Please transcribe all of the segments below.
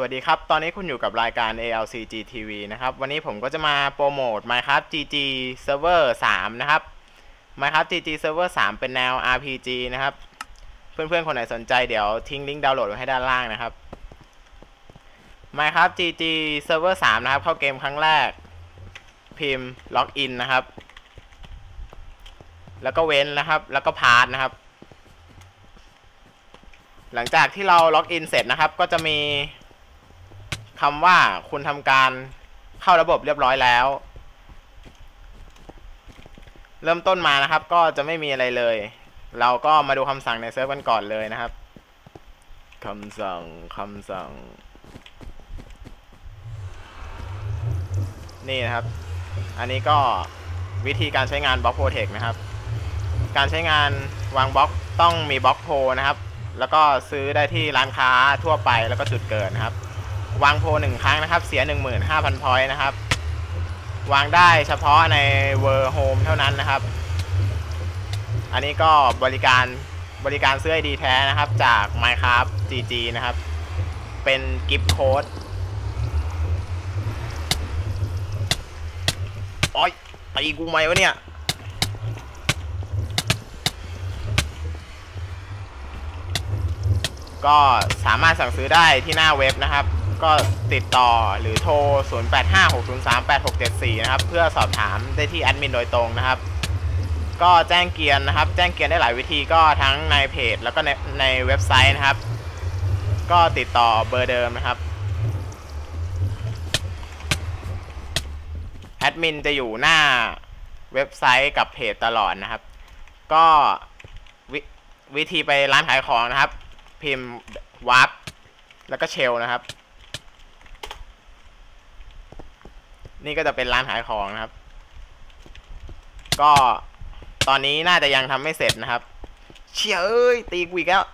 วัสดีครับ ตอนนี้คุณอยู่กับรายการ ALCG TV นะครับ วันนี้ผมก็จะมาโปรโมท Minecraft GG Server 3 นะครับ Minecraft GG Server 3 เป็นแนว RPG นะครับ เพื่อนๆ คนไหนสนใจเดี๋ยวทิ้งลิงก์ดาวน์โหลดไว้ให้ด้านล่างนะครับ Minecraft GG Server 3 นะครับ เข้าเกมครั้งแรก พิมพ์ล็อกอินนะครับ แล้วก็เว้นนะครับ แล้วก็พาสนะครับ หลังจากที่เราล็อกอินเสร็จนะครับ ก็จะมี คำว่าคุณทำการเข้าระบบเรียบร้อยแล้ว เริ่มต้นมานะครับ ก็จะไม่มีอะไรเลย เราก็มาดูคำสั่งในเซิร์ฟกันก่อนเลยนะครับคำสั่งคำสั่ง นี่นะครับ อันนี้ก็วิธีการใช้งานบล็อกโปรเทคนะครับ การใช้งานวางบล็อกต้องมีบล็อกโพนะครับ แล้วก็ซื้อได้ที่ร้านค้าทั่วไปแล้วก็จุดเกิดนะครับ วางโพหนึ่งครั้งนะครับ เสีย 15,000พอยต์นะครับ วางได้เฉพาะในเวอร์โฮมเท่านั้นนะครับ อันนี้ก็บริการบริการซื้อไอดีแท้นะครับ จาก Minecraft GG นะครับ เป็นกิฟต์โค้ดโอ้ยตีกูไหมวะเนี่ยก็สามารถสั่งซื้อได้ที่หน้าเว็บนะครับ ก็ติดต่อหรือโทร 0856038674 นะครับ เพื่อสอบถามได้ที่แอดมินโดยตรงนะครับ ก็แจ้งเกียร์นะครับ แจ้งเกียร์ได้หลายวิธีก็ทั้งในเพจ แล้วก็ในในเว็บไซต์นะครับ ก็ติดต่อเบอร์เดิมนะครับแอดมินจะอยู่หน้าเว็บไซต์กับเพจตลอดนะครับ ก็ววิธีไปร้านขายของนะครับ พิมพ์วาร์ปแล้วก็เชลนะครับ นี่ก็จะเป็นร้านขายของนะครับ ก็ตอนนี้น่าจะยังทำไม่เสร็จนะครับ เชี่ยเอ้ย ตีกูอีกแล้ว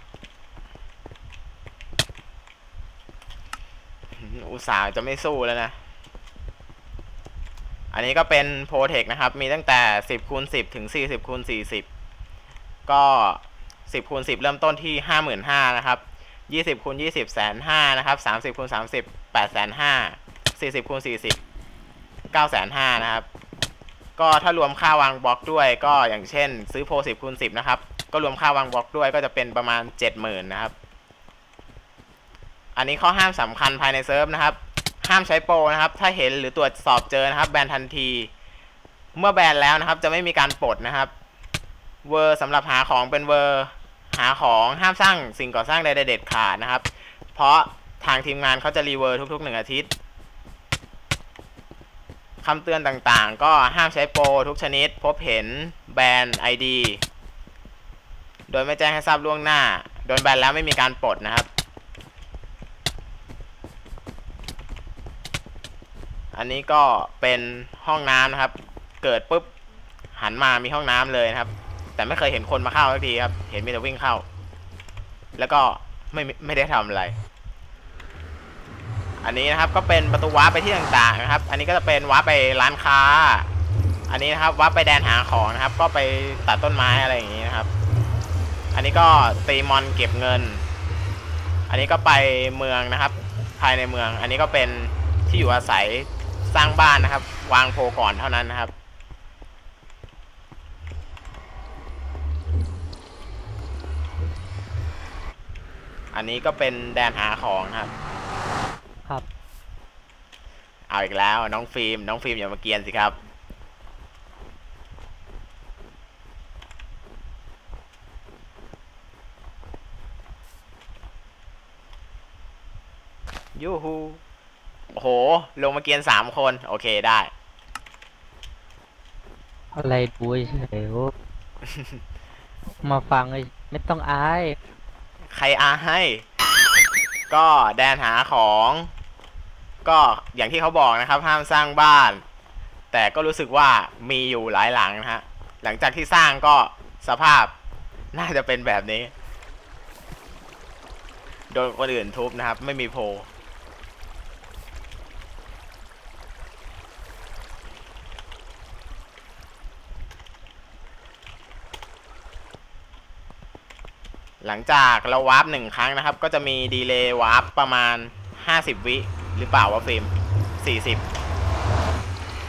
อุตส่าห์จะไม่สู้แล้วนะ อันนี้ก็เป็นโปรเทคนะครับ มีตั้งแต่ 10คูณ10 ถึง 40คูณ40 ก็ 10คูณ10 เริ่มต้นที่ 55,000นะครับ20คูณ20แสน5นะครับ30คูณ30 8แสน5 40คูณ40 9แสน5นะครับ ก็ถ้ารวมค่าวางบล็อกด้วย ก็อย่างเช่น ซื้อโพ10คูณ10 นะครับ ก็รวมค่าวางบล็อกด้วยก็จะเป็นประมาณ 70,000 นะครับ อันนี้ข้อห้ามสำคัญภายในเซิร์ฟนะครับ ห้ามใช้โปรนะครับ ถ้าเห็นหรือตรวจสอบเจอนะครับ แบนทันที เมื่อแบนแล้วนะครับ จะไม่มีการปลดนะครับ เวอร์สำหรับหาของเป็นเวอร์หาของห้ามสร้างสิ่งก่อสร้างใดๆเด็ดขาดนะครับ เพราะทางทีมงานเขาจะรีเวอร์ทุกๆหนึ่งอาทิตย์ คำเตือนต่างๆ ก็ห้ามใช้โปรทุกชนิด พบเห็นแบน ID โดยไม่แจ้งให้ทราบล่วงหน้า โดนแบนแล้วไม่มีการปลดนะครับ อันนี้ก็เป็นห้องน้ำนะครับ เกิดปุ๊บหันมามีห้องน้ำเลยนะครับ แต่ไม่เคยเห็นคนมาเข้าสักทีครับ เห็นมีแต่วิ่งเข้า แล้วก็ไม่ไม่ได้ทำอะไร อันนี้นะครับก็เป็นประตูวาร์ปไปที่ต่างๆนะครับ อันนี้ก็จะเป็นวาร์ปไปร้านค้า อันนี้นะครับวาร์ปไปแดนหาของนะครับ ก็ไปตัดต้นไม้อะไรอย่างนี้นะครับ อันนี้ก็ตีมอนเก็บเงิน อันนี้ก็ไปเมืองนะครับ ภายในเมือง อันนี้ก็เป็นที่อยู่อาศัยสร้างบ้านนะครับ วางโพก่อนเท่านั้นนะครับอันนี้ก็เป็นแดนหาของนะครับครับ เอาอีกแล้ว น้องฟิล์มน้องฟิล์มอย่ามาเกรียนสิครับ ยูฮูโอ้โห ลงมาเกรียนสามคน โอเคได้ อะไรดูเฉยๆโอ้มาฟังเลยไม่ต้องอาย ใครอาให้ ก็แดนหาของ ก็อย่างที่เขาบอกนะครับห้ามสร้างบ้าน แต่ก็รู้สึกว่ามีอยู่หลายหลังนะฮะหลังจากที่สร้างก็สภาพน่าจะเป็นแบบนี้ โดนคนอื่นทุบนะครับ ไม่มีโพลหลังจากเราวาร์ปหนึ่งครั้งนะครับ ก็จะมีดีเลย์วาร์ปประมาณห้าสิบวิ หรือเปล่าวะฟิล์มสี่สิบ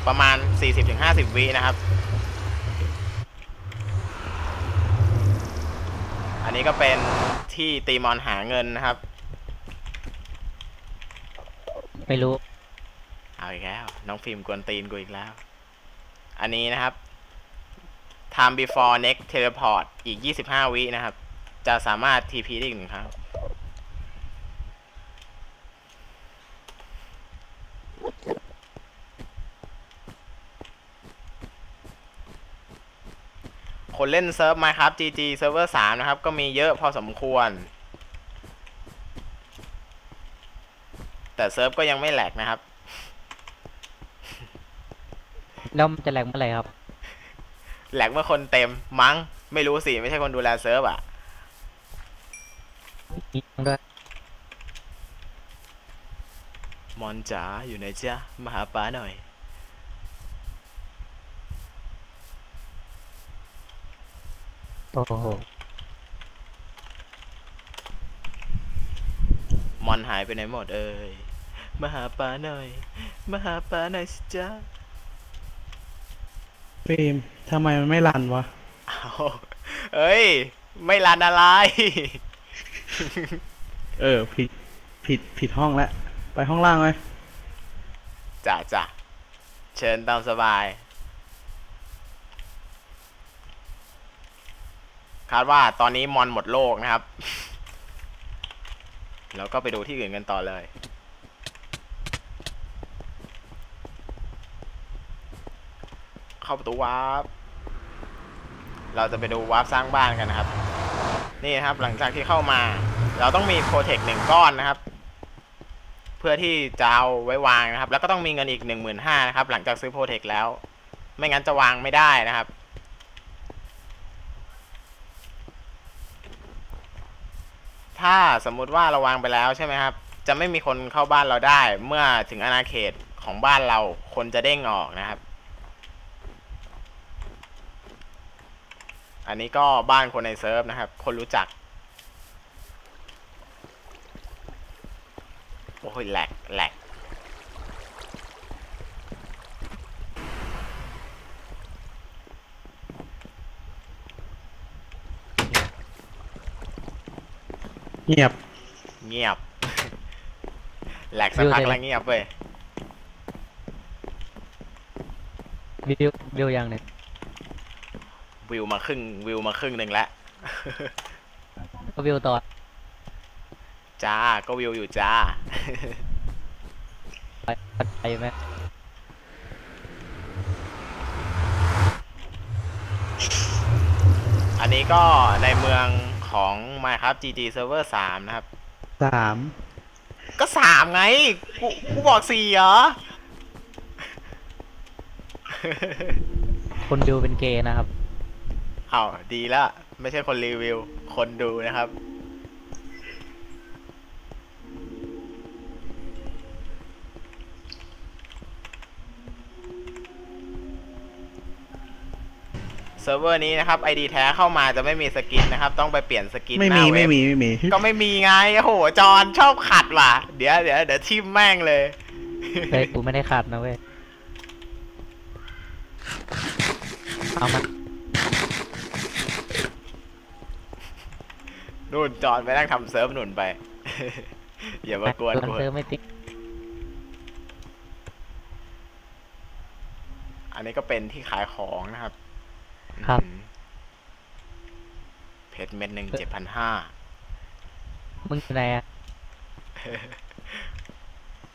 ประมาณสี่สิบถึงห้าสิบวินะครับ อันนี้ก็เป็นที่ตีมอนหาเงินนะครับ ไม่รู้ เอาอีกแล้ว น้องฟิล์มกวนตีนกูอีกแล้ว อันนี้นะครับ time before next teleport อีก 25 วินะครับ จะสามารถ TP ได้อีกหนึ่งครั้ง คนเล่นเซิร์ฟ Minecraft GG Server 3นะครับ ก็มีเยอะพอสมควร แต่เซิร์ฟก็ยังไม่แหลกนะครับ แล้วมันจะแหลกเมื่อไหร่ครับ แหลกเมื่อคนเต็มมั้ง ไม่รู้สิ ไม่ใช่คนดูแลเซิร์ฟอะมีด้วยมอนจ๋าอยู่ไหนจ๊ะมาหาป้าหน่อย โอ้โหมอนหายไปไหนหมดเอ่ยมาหาป้าหน่อย มาหาป้าหน่อยสิจ๊ะฟิล์มทำไมมันไม่รันวะเอาเอ้ย ไม่รันอะไร เออ ผิด ผิด ผิดห้องแล้ว ไปห้องล่างเลยจ้ะจ้ะเชิญตามสบาย คาดว่าตอนนี้มอนหมดโลกนะครับ แล้วก็ไปดูที่อื่นกันต่อเลย เข้าประตูวาร์ปเราจะไปดูวาร์ปสร้างบ้านกันนะครับ นี่นะครับหลังจากที่เข้ามา เราต้องมีโปรเทคหนึ่งก้อนนะครับ เพื่อที่จะเอาไว้วางนะครับ แล้วก็ต้องมีเงินอีกหนึ่งหมื่นห้านะครับ หลังจากซื้อโปรเทคแล้ว ไม่งั้นจะวางไม่ได้นะครับ ถ้าสมมุติว่าเราวางไปแล้วใช่ไหมครับ จะไม่มีคนเข้าบ้านเราได้ เมื่อถึงอาณาเขตของบ้านเราคนจะเด้งออกนะครับ อันนี้ก็บ้านคนในเซิร์ฟนะครับ คนรู้จัก โอ้ยแหลกแหลก เงียบ เงียบ แหลกสักพักแล้วเงียบเว้ยวิววิวยังเนี่ยวิวมาครึ่งวิวมาครึ่งหนึ่งแล้ว ก็วิวต่อ จ้า ก็วิวอยู่จ้า ไปไปไหมอันนี้ก็ในเมือง ของ Minecraft GG Server 3 นะครับ สามก็สามไง กูกูบอกสี่เหรอ คนดูเป็นเกย์นะครับ เอาดีละไม่ใช่คนรีวิว คนดูนะครับ เซิร์ฟเวอร์นี้นะครับ ID แท้เข้ามาจะไม่มีสกินนะครับ ต้องไปเปลี่ยนสกินไม่หมีน้าเว็ไม่บมีไม่มี ก็ไม่มีไงโอ้โหจอนชอบขัดว่ะ เดี๋ยวเดี๋ยวเดี๋ยวทิมแม่งเลยเฮ้ยกูไม่ได้ขาดนะเว้ยเอามานู่นจอนไปนั่งทำเซิร์ฟหนุนไป อย่ามากวนเพื่กูอนเซอร์ไม่ติ๊กอันนี้ก็เป็นที่ขายของนะครับ ครับอืมเพชรเม็ดหนึ่งเจ็ดพันห้ามึงอยู่ไหนอะ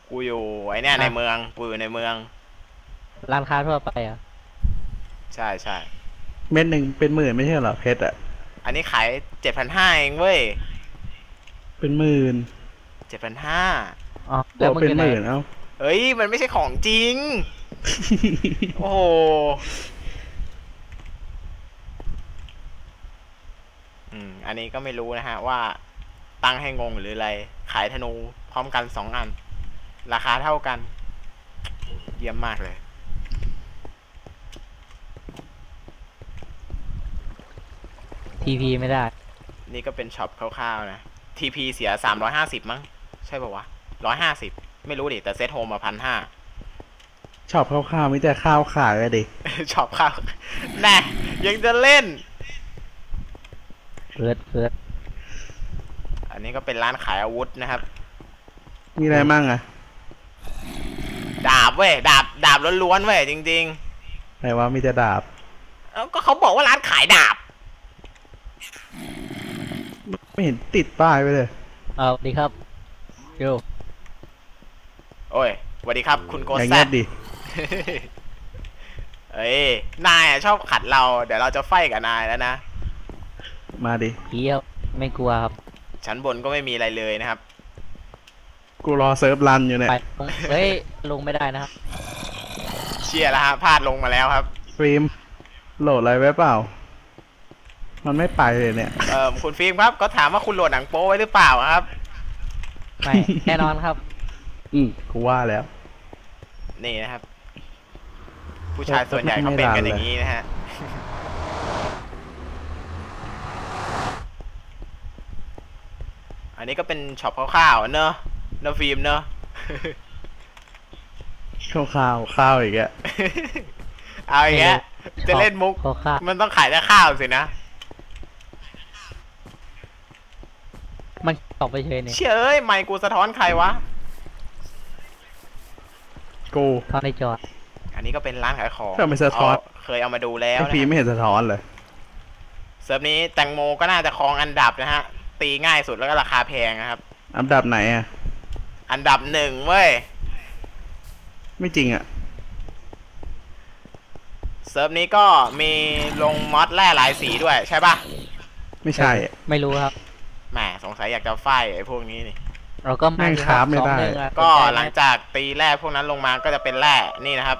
กูอยู่ไอ้เนี่ยอะในเมือง กูอยู่ในเมือง ร้านค้าทั่วไปอะ ใช่ใช่เม็ดหนึ่งเป็นหมื่นไม่ใช่เหรอเพชรอะ อันนี้ขายเจ็ดพันห้าเองเว้ย เป็นหมื่นเจ็ดพันห้าอ๋อแล้วมึงเป็อนยู่หไหนมื่นเอ้าเอ้ย มันไม่ใช่ของจริง โอ้โห อืม อันนี้ก็ไม่รู้นะฮะ ว่าตั้งให้งงหรืออะไร ขายธนูพร้อมกันสองอัน ราคาเท่ากัน เยี่ยมมากเลย ทีพีไม่ได้ นี่ก็เป็นช็อปคร่าวๆนะ TP เสียสามร้อยห้าสิบมั้ง ใช่ป่าวะร้อยห้าสิบไม่รู้ดิ แต่เซตโฮมมาพันห้าชอบข้าวๆมิแต่ข้าวขายเลยดิชอบข้าวแน่ยังจะเล่น เฟิร์สเฟิร์สอันนี้ก็เป็นร้านขายอาวุธนะครับ มีอะไรมั่งอะดาบเว้ยดาบดาบล้วนๆเว้ยจริงไหนว่ามีแต่ดาบ ๆเอ้าก็เขาบอกว่าร้านขายดาบ ไม่เห็นติดป้ายไปเลย เอาดีครับโยโอ้ยสวัสดีครับ คุณโกอย่างแซเงี้ยด ดิ เอ้ยนายอะชอบขัดเรา เดี๋ยวเราจะไฟกับนายแล้วนะ มาดิเฮียไม่กลัวครับ ชั้นบนก็ไม่มีอะไรเลยนะครับ กูรอเซิร์ฟรันอยู่เนี่ย ไปลงเฮ้ย ลงไม่ได้นะครับ เชียร์แล้วฮะพลาดลงมาแล้วครับ ฟิล์มโหลดอะไรไว้เปล่า มันไม่ไปเลยเนี่ย เอ่อคุณฟิล์มครับก็ถามว่าคุณโหลดหนังโป๊ไว้หรือเปล่าครับ ไม่ แน่นอนครับ อืมกูว่าแล้ว นี่นะครับ ผู้ชายส่วนใหญ่เขาเป็นกันอย่างนี้นะฮะ อันนี้ก็เป็นช็อปคร่าวๆเนอะเนอะฟิล์มเนอะ ข้าวข้าวข้าวอีกอะเอาอย่างเงี้ยชอบจะเล่นมุก ข้าวข้าวมันต้องขายแต่ข้าวสินะ มันตอบไปเฉยเนี่ยเชื่อเอ้ยไมค์กูสะท้อนใครวะ กูเข้าในจอดอันนี้ก็เป็นร้านขายของก็ไม่สะท้อนเาเคยเอามาดูแล้วไอนะฟิล์มฮะไม่เห็นสะท้อนเลย เซิร์ฟนี้แตงโมก็น่าจะครองอันดับนะฮะ ตีง่ายสุดแล้วก็ราคาแพงนะครับ อันดับไหนอะอันดับหนึ่งเว้ย ไม่จริงอะเซิร์ฟนี้ก็มีลงมอดแร่หลายสีด้วยใช่ปะไม่ใช่อะ ไม่รู้ครับ แหมสงสัยอยากจะไฟไอ้พวกนี้นี่ เราก็แม่งคราฟไม่ได้ สองหนึ่งอะก็สนใจไมหลังจากตีแร่พวกนั้นลงมาก็จะเป็นแร่นี่นะครับ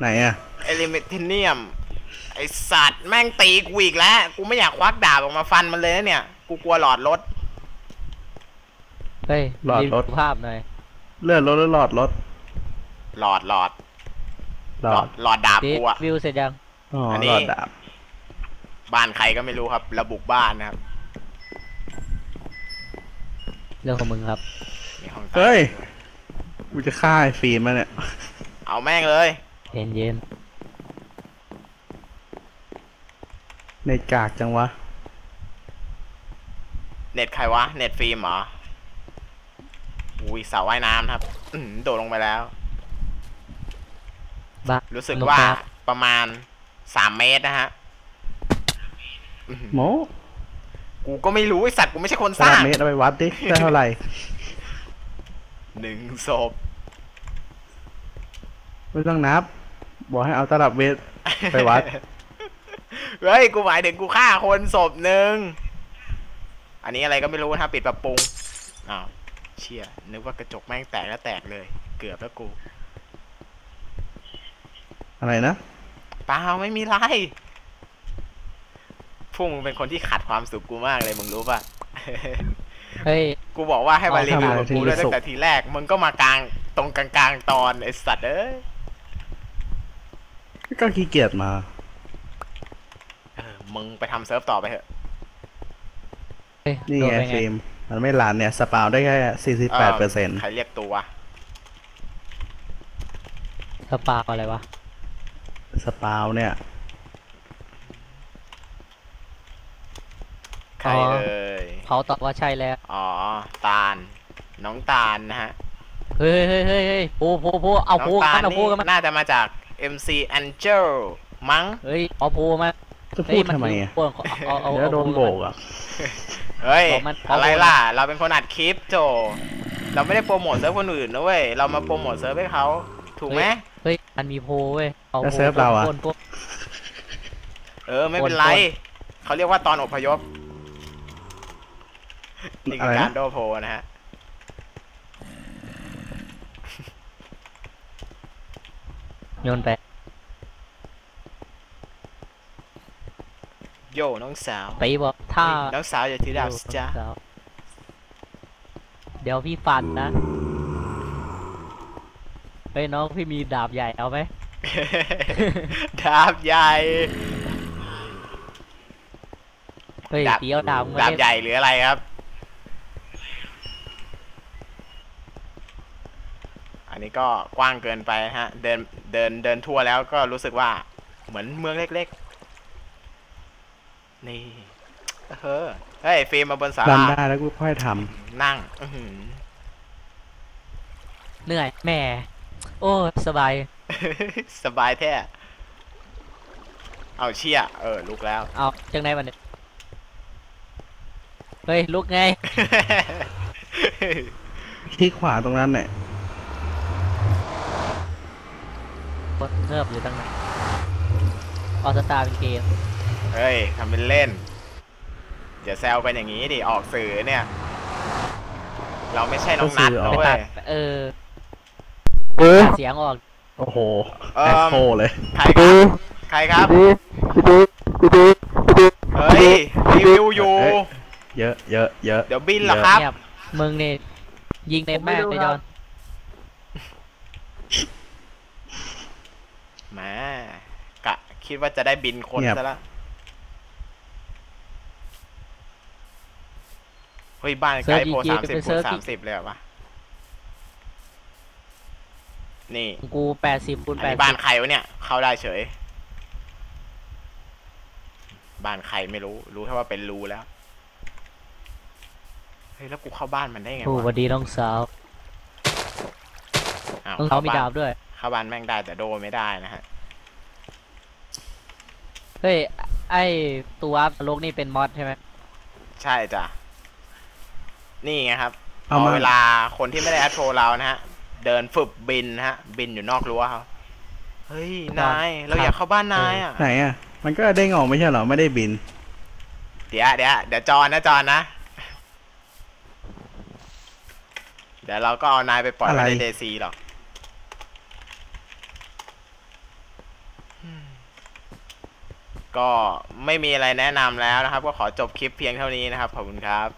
ไหนอะเอลิเมทิเนียม ไอสัตว์แม่งตีกูอีกแล้ว กูไม่อยากควักดาบออกมาฟันมันเลยนะเนี่ย กูกลัวหลอดรถ เฮ้ยหลอดรถ ภาพหน่อยเลื่อนรถหรือหลอดรถหลอดหลอดหลอดหลอดดาบดิกูอะวิวเสร็จยังอ๋ออนนี้ หลอดดาบบ้านใครก็ไม่รู้ครับ ระบุบ้านนะครับเรื่องของมึงครับมีห้องเฮ้ย กูจะฆ่าไอ้ฟิล์มมาเนี่ย เอาแม่งเลยเย็นเย็นในกากจังวะ เน็ตใครวะ เน็ตฟิล์มเหรอ อุ้ยสาวว่ายน้ำครับอื้อหือโดดลงไปแล้ว บ้ารู้สึกลงว่าครับประมาณสามเมตรนะฮะอื้อหือโมกูก็ไม่รู้ไอสัตว์กูไม่ใช่คนสตาร้างเมตรเอาไปวัดดิได้เท่าไหร่หนึ่งศพไม่ต้องนับ บอกให้เอาตลับเมตรไปวัด เฮ้ย กูหมายถึงกูฆ่าคนศพหนึ่ง อันนี้อะไรก็ไม่รู้นะครับปิดปรับปรุงอ้าวเชี่ยนึกว่ากระจกแม่งแตกแล้วแตกเลย เกือบแล้วกูอะไรนะเปล่าไม่มีไรพวกมึงเป็นคนที่ขัดความสุขกูมากเลยมึงรู้ป่ะ เฮ้ย กูบอกว่าให้มารีวิวเอากับทำไมกูด้วยถึงตั้งแต่ทีแรก มึงก็มากลางตรงกลางๆตอนไอสัตว์เอ้ย ก็ขี้เกียจมา เออ มึงไปทำเซิร์ฟต่อไปเถอะเฮ้ย นี่โดไงปฟิล์มมันไม่รันเนี่ย สปาวได้แค่สี่สิบแปดเปอร์เซ็นต์ใครเรียกตัววะสปาอะไรวะ สปาวเนี่ย ใครอ๋อเอ่ยเขาตอบว่าใช่แล้ว อ๋อ ตาล น้องตาลนะฮะ เฮ้ยเฮ้ยเฮ้ยเฮ้ยพูพูพูเอาน้องพูตากัลนเอานี่พูกันมาน่าจะมาจาก MC Angel มั้ง เฮ้ย เอาพูมาจะเฮ้พูยดทำไมอะนคือเอาเอาเอาเดี๋ยวโดนเอาโบกอะ เฮ้ย บอกมันอะไรบอกมันล่ะ เราเป็นคนอัดคลิปโจ เราไม่ได้โปรโมทเซิร์ฟคนอื่นนะเว้ย เรามาโปรโมทเซิร์ฟให้เขา ถูกไหม เฮ้ย มันมีโพเว้ยเอาแล้วโพเซิร์ฟเราอะพ่นพ่นเออ ไม่เป็นไรโอนเขาเรียกว่าตอนอพยพนี่คืออะไรนะ การโดโพลนะฮะ โยนไป โยน้องสาวตีบอกถ้าน้องสาวอย่าถือดาบสิจ้าเดี๋ยวพี่ฟันนะเฮ้ยน้องพี่มีดาบใหญ่เอาไหมดาบใหญ่เฮ้ยดาบตีเอาดาบมาดาบเล่นใหญ่หรืออะไรครับ อันนี้ก็กว้างเกินไปฮะ เดินเดินเดินทั่วแล้วก็รู้สึกว่าเหมือนเมืองเล็กๆ นี่เฮ้อเฮ้ยฟิล์มมาบนศาดันลาได้แล้วกูค่อยทนั่งอื้อหือ เหนื่อยแหม่โอ้ สบาย สบายแท้ เอาเชี่ย เออ ลุกแล้ว เอาจังไหนวันนี้เฮ้ย ลุกไงำที่ขวาตรงนั้นเนี่ยกดเงิบอยู่ตั้งนานออสตาเป็นเกม เฮ้ยทำเป็นเล่นอย่าแซวกันอย่างนี้ดิออกสื่อเนี่ย เราไม่ใช่น้องนัดนะไปเว้ตัยดเออเออเสียงออก โอ้โหเอิ่แอมคโคเลย ใครครับ ใครครับเฮ้ยรีวิวอยู่เอ้ยเยอะเยอะเยอะเดี๋ยวบินเหรอครับเงียบมึงนี่ยิงเน็ตมากเลยจอนแหมกะคิดว่าจะได้บินคนซะละ เฮ้ยบ้านไกด์โพสามสิบคูณสามสิบเลยเหรอวะนี่กูแปดสิบคูณอันแปดนี้บ้านใครวะเนี่ย เข้าได้เฉย บ้านใครไม่รู้ รู้แค่ว่าเป็นรูแล้ว เฮ้ยแล้วกูเข้าบ้านมันได้ไงโอ้สวัวะสดีน้องสาวอ้าวน้องเขามีบ้นดาบด้วย เข้าบ้านแม่งได้แต่โดไม่ได้นะฮะ เฮ้ย ไอตัวโลกนี่เป็นมอดใช่ไหมใช่จ้ะ นี่ไงครับเอาพอมาเวลาคนที่ไม่ได้แอดโทรเรานะฮะ เดินฝึกบินนะฮะ บินอยู่นอกรั้วเขาเฮ้ย นาย เราอยากเข้าบ้านนายอะ ไหนอะ มันก็เด้งออกไม่ใช่เหรอ ไม่ได้บิน เดี๋ยวเดี๋ยวเดี๋ยวจอนนะจอนนะ เดี๋ยวเราก็เอานายไปปล่อยไว้อะไรในเดซีหรอกอืมก็ไม่มีอะไรแนะนำแล้วนะครับ ก็ขอจบคลิปเพียงเท่านี้นะครับ ขอบคุณครับ